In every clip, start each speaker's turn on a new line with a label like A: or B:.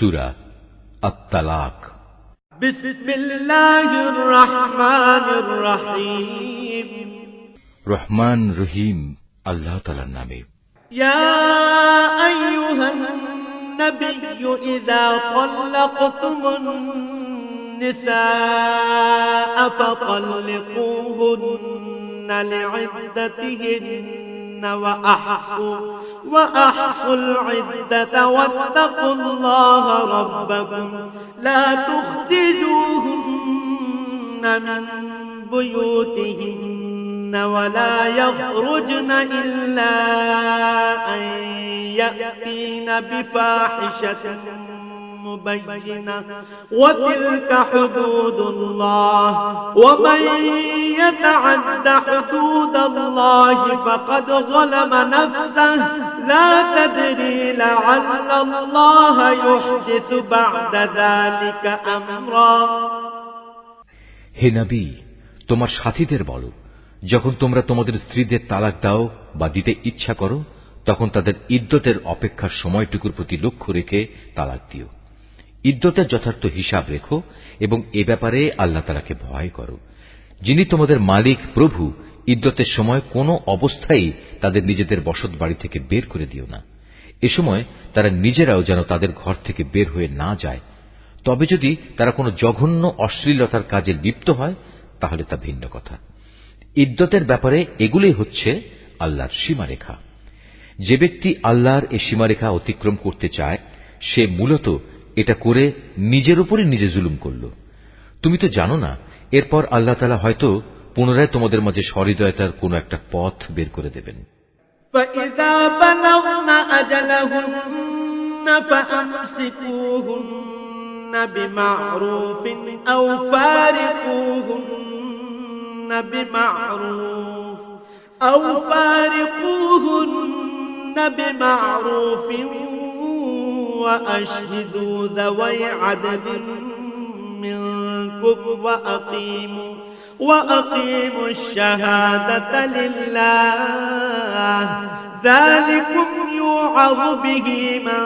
A: سورة الطلاق
B: بسم الله الرحمن الرحيم
A: رحمن رحيم الله تعالى نامي
B: يا أيها النبي إذا طلقتم النساء فطلقوهن لعدتهن وأحصوا وأحصوا العدة واتقوا الله ربكم لا تخرجوهن من بيوتهن ولا يخرجن إلا أن يأتين بفاحشة مبينة وتلك حدود الله ومن يتعد حدود الله فقد ظلم نفسه لا تدري لعل الله يحدث بعد ذلك أمرا
A: হে নবী তোমার সাথীদের বলো যখন তোমরা তোমাদের স্ত্রীদের তালাক দাও বা দিতে ইচ্ছা করো তখন তাদের ইদ্যতের অপেক্ষার সময়টুকুর প্রতি লক্ষ্য রেখে তালাক দিও ইদ্যতের যথার্থ হিসাব রেখো এবং এ ব্যাপারে আল্লাহ তালাকে ভয় করো যিনি তোমাদের মালিক প্রভু ইদ্যতের সময় কোনো অবস্থায় তাদের নিজেদের বসত বাড়ি থেকে বের করে দিও না এ সময় তারা নিজেরাও যেন তাদের ঘর থেকে বের হয়ে না যায় তবে যদি তারা কোনো জঘন্য অশ্লীলতার কাজে লিপ্ত হয় তাহলে তা ভিন্ন কথা ইদ্যতের ব্যাপারে এগুলোই হচ্ছে আল্লাহর সীমারেখা যে ব্যক্তি আল্লাহর এ সীমারেখা অতিক্রম করতে চায় সে মূলত এটা করে নিজের উপরে নিজে জুলুম করল তুমি তো জানো না এরপর আল্লাহ তালা হয়তো পুনরায় তোমাদের মাঝে সহৃদয়তার কোনো একটা পথ বের করে দেবেন
B: بمعروف أو فارقوهن بمعروف وأشهدوا ذوي عدل منكم وأقيموا وأقيموا الشهادة لله ذلكم يوعظ به من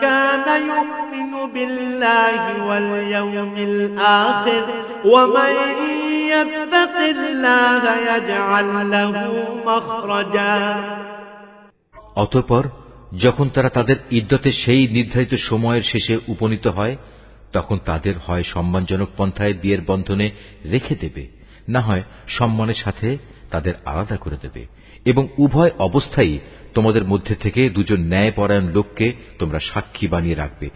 B: كان يؤمن بالله واليوم الآخر ومن يتق الله يجعل له مخرجا
A: যখন তারা তাদের ইদ্যতে সেই নির্ধারিত সময়ের শেষে উপনীত হয় তখন তাদের হয় সম্মানজনক পন্থায় বিয়ের বন্ধনে রেখে দেবে না হয় সম্মানের সাথে তাদের আলাদা করে দেবে এবং উভয় অবস্থায় তোমাদের মধ্যে থেকে দুজন ন্যায়পরায়ণ লোককে তোমরা সাক্ষী বানিয়ে রাখবে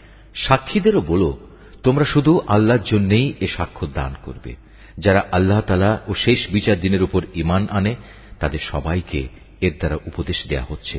A: সাক্ষীদেরও বলো তোমরা শুধু আল্লাহর জন্যেই এ সাক্ষ্য দান করবে যারা আল্লাহ তালা ও শেষ বিচার দিনের উপর ইমান আনে তাদের সবাইকে এর দ্বারা উপদেশ দেয়া হচ্ছে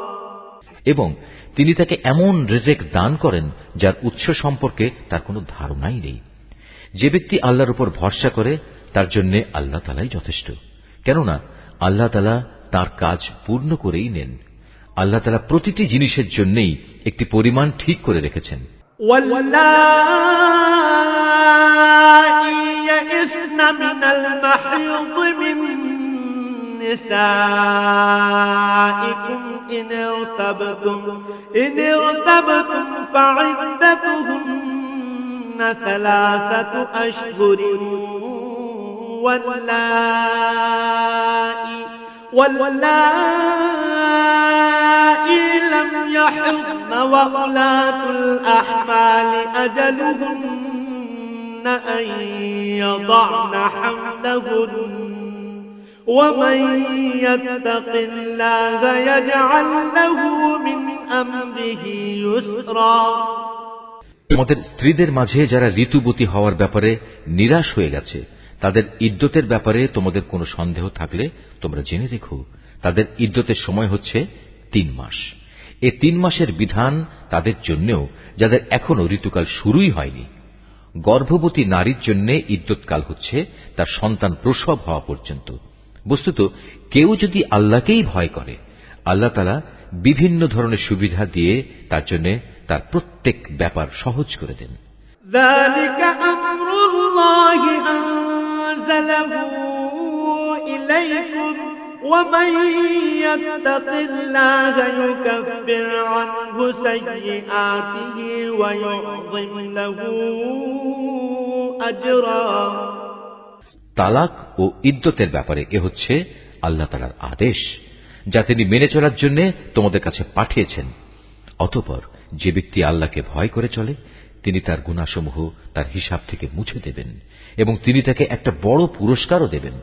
A: এবং তিনি তাকে এমন রেজেক দান করেন যার উৎস সম্পর্কে তার কোনো ধারণাই নেই যে ব্যক্তি আল্লাহর উপর ভরসা করে তার জন্য আল্লাহ তালাই যথেষ্ট কেননা আল্লাহ তালা তার কাজ পূর্ণ করেই নেন আল্লাহ তালা প্রতিটি জিনিসের জন্যই একটি পরিমাণ ঠিক করে রেখেছেন
B: من المحيط من نسائكم إن ارتبتم إن ارتبتم فعدتهن ثلاثة أشهر واللائي واللائي لم يحضن وأولاة الأحمال أجلهن أن يضعن حملهن ومن يتق الله يجعل له من أمره يسرا
A: আমাদের স্ত্রীদের মাঝে যারা ঋতুবতী হওয়ার ব্যাপারে নিরাশ হয়ে গেছে তাদের ইদ্যতের ব্যাপারে তোমাদের কোনো সন্দেহ থাকলে তোমরা জেনে রেখো তাদের ইদ্যতের সময় হচ্ছে তিন মাস এ তিন মাসের বিধান তাদের জন্যও যাদের এখনও ঋতুকাল শুরুই হয়নি গর্ভবতী নারীর জন্য ইদ্যৎকাল হচ্ছে তার সন্তান প্রসব হওয়া পর্যন্ত বস্তুত কেউ যদি আল্লাহকেই ভয় করে আল্লাহ তালা বিভিন্ন ধরনের সুবিধা দিয়ে তার জন্য তার প্রত্যেক ব্যাপার সহজ করে দেন ومن তালাক ও ইদ্যতের ব্যাপারে এ হচ্ছে আল্লাহ তালার আদেশ যা তিনি মেনে চলার জন্য তোমাদের কাছে পাঠিয়েছেন অতপর যে ব্যক্তি আল্লাহকে ভয় করে চলে তিনি তার গুণাসমূহ তার হিসাব থেকে মুছে দেবেন এবং তিনি তাকে একটা বড় পুরস্কারও দেবেন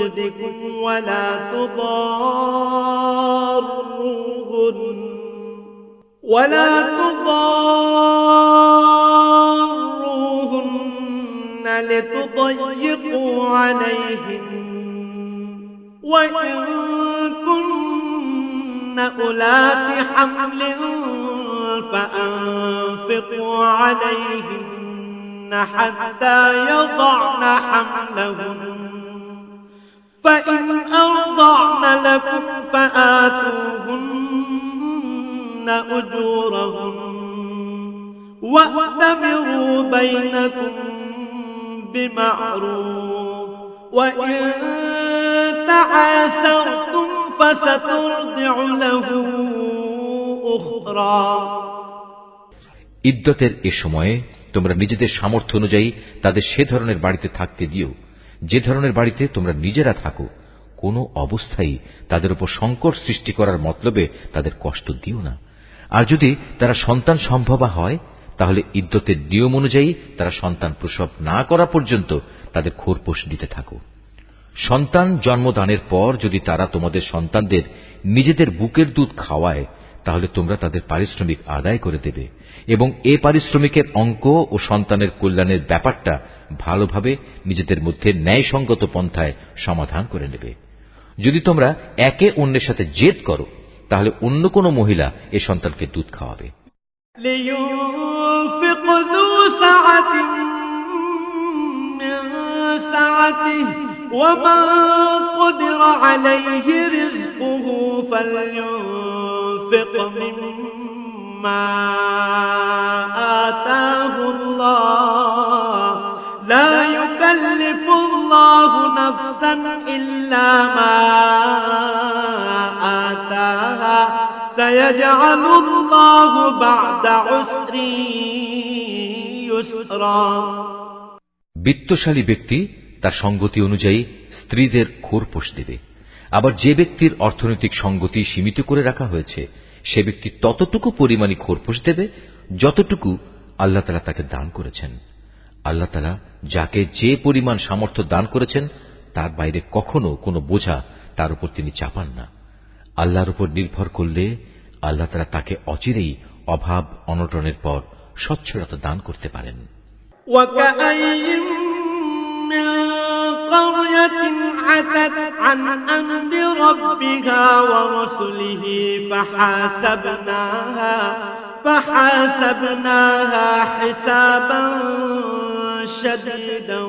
B: وجدكم ولا تضاروه ولا تضاروهن لتضيقوا عليهن وإن كن أولات حمل فأنفقوا عليهن حتى يضعن حملهن فإن أرضعن لكم فآتوهن أجورهم وأتمروا بينكم بمعروف وإن تعاسرتم فسترضع له أخرى
A: ইদ্যতের এ সময়ে তোমরা নিজেদের সামর্থ্য অনুযায়ী তাদের সে ধরনের বাড়িতে থাকতে দিও যে ধরনের বাড়িতে তোমরা নিজেরা থাকো কোনো অবস্থায় তাদের উপর সংকট সৃষ্টি করার মতলবে তাদের কষ্ট দিও না আর যদি তারা সন্তান সম্ভবা হয় তাহলে ইদ্যতের নিয়ম অনুযায়ী তারা সন্তান প্রসব না করা পর্যন্ত তাদের খোরপোষ দিতে থাকো সন্তান জন্মদানের পর যদি তারা তোমাদের সন্তানদের নিজেদের বুকের দুধ খাওয়ায় তাহলে তোমরা তাদের পারিশ্রমিক আদায় করে দেবে এবং এ পারিশ্রমিকের অঙ্ক ও সন্তানের কল্যাণের ব্যাপারটা ভালোভাবে নিজেদের মধ্যে ন্যায়সঙ্গত পন্থায় সমাধান করে নেবে যদি তোমরা একে অন্যের সাথে জেদ করো তাহলে অন্য কোনো মহিলা এ সন্তানকে দুধ খাওয়াবে
B: ومن قدر عليه رزقه فلينفق مما آتاه الله لا يكلف الله نفسا إلا ما سيجعل الله بعد عسر يسرا
A: বিত্তশালী ব্যক্তি তার সঙ্গতি অনুযায়ী স্ত্রীদের খোরপোষ দেবে আবার যে ব্যক্তির অর্থনৈতিক সঙ্গতি সীমিত করে রাখা হয়েছে সে ব্যক্তি ততটুকু পরিমাণে পোষ দেবে যতটুকু আল্লাহ তালা তাকে দান করেছেন আল্লাহ তালা যাকে যে পরিমাণ সামর্থ্য দান করেছেন তার বাইরে কখনো কোনো বোঝা তার উপর তিনি চাপান না আল্লাহর উপর নির্ভর করলে আল্লাহ তারা তাকে অচিরেই অভাব অনটনের পর স্বচ্ছলতা দান করতে পারেন
B: قرية عتت عن أمر ربها ورسله فحاسبناها فحاسبناها حسابا شديدا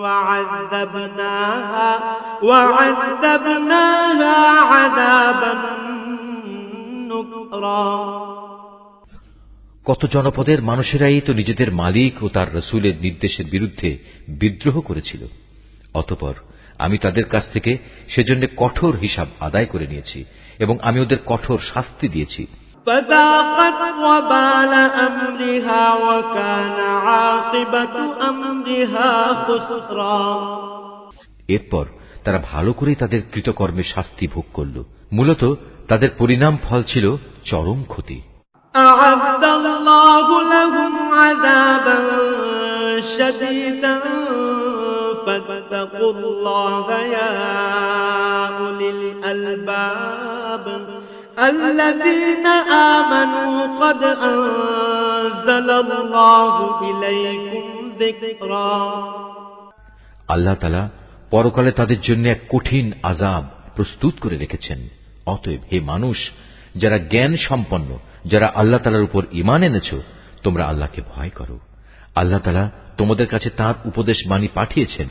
B: وعذبناها وعذبناها عذابا
A: কত জনপদের মানুষেরাই তো নিজেদের মালিক ও তার রসুলের নির্দেশের বিরুদ্ধে বিদ্রোহ করেছিল অতপর আমি তাদের কাছ থেকে সেজন্য কঠোর হিসাব আদায় করে নিয়েছি এবং আমি ওদের কঠোর শাস্তি দিয়েছি এরপর তারা ভালো করেই তাদের কৃতকর্মের শাস্তি ভোগ করল মূলত তাদের পরিণাম ফল ছিল চরম ক্ষতি
B: الذين آمنوا قد أنزل الله إليكم ذكرا
A: আল্লাহ তালা পরকালে তাদের জন্য এক কঠিন আজাব প্রস্তুত করে রেখেছেন অতএব হে মানুষ যারা জ্ঞান সম্পন্ন যারা আল্লাহ তালার উপর ইমান এনেছ তোমরা আল্লাহকে ভয় করো আল্লাহ তালা তোমাদের কাছে তার উপদেশ বাণী পাঠিয়েছেন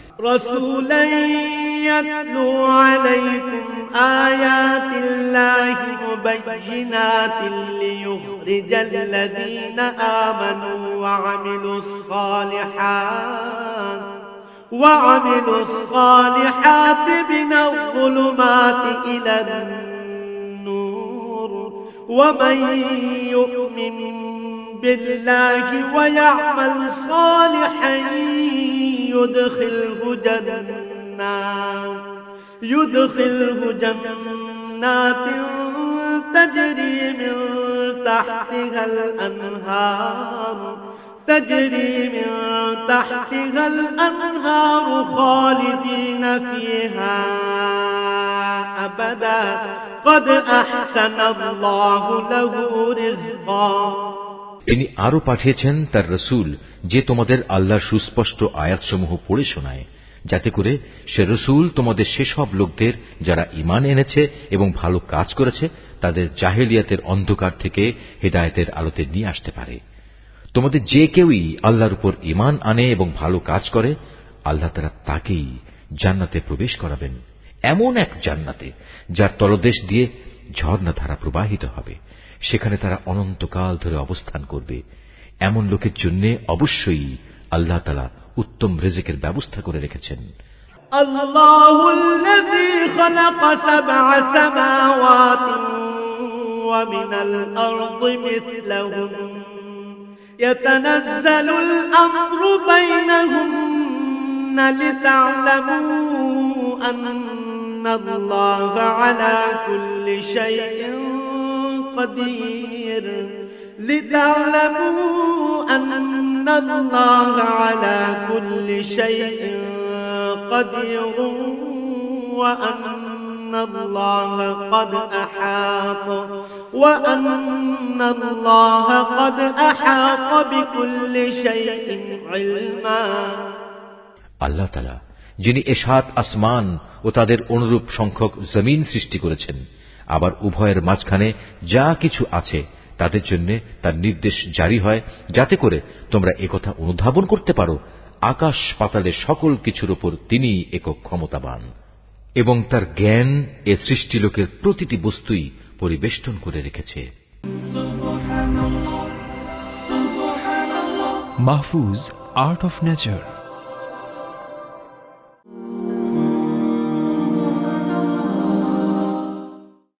B: وعملوا الصالحات من الظلمات إلى النار ومن يؤمن بالله ويعمل صالحا يدخله جنات يدخله جنات تجري من تحتها الأنهار تجري من تحتها الأنهار خالدين فيها أبدا قد أحسن الله له رزقا
A: তিনি আরও পাঠিয়েছেন তার রসুল যে তোমাদের আল্লাহ সুস্পষ্ট আয়াতসমূহ পড়ে শোনায় যাতে করে সে রসুল তোমাদের সেসব লোকদের যারা ইমান এনেছে এবং ভালো কাজ করেছে তাদের জাহেলিয়াতের অন্ধকার থেকে হেদায়তের আলোতে নিয়ে আসতে পারে তোমাদের যে কেউই আল্লাহর উপর ইমান আনে এবং ভালো কাজ করে আল্লাহ তারা তাকেই জান্নাতে প্রবেশ করাবেন এমন এক জান্নাতে যার তলদেশ দিয়ে ঝর্ণা ধারা প্রবাহিত হবে সেখানে তারা অনন্তকাল ধরে অবস্থান করবে এমন লোকের জন্য অবশ্যই আল্লাহ তালা উত্তম রেজেকের ব্যবস্থা করে রেখেছেন
B: الله يتنزل الأمر بينهن لتعلموا أن إن الله على كل شيء قدير لتعلموا أن الله على كل شيء قدير وأن الله قد أحاط وأن الله قد أحاط بكل شيء علما
A: الله تعالى যিনি এসাত আসমান ও তাদের অনুরূপ সংখ্যক জমিন সৃষ্টি করেছেন আবার উভয়ের মাঝখানে যা কিছু আছে তাদের জন্য তার নির্দেশ জারি হয় যাতে করে তোমরা একথা অনুধাবন করতে পারো আকাশ পাতালের সকল কিছুর উপর তিনি একক ক্ষমতাবান এবং তার জ্ঞান এ সৃষ্টি লোকের প্রতিটি বস্তুই পরিবেষ্টন করে রেখেছে মাহফুজ আর্ট অফ নেচার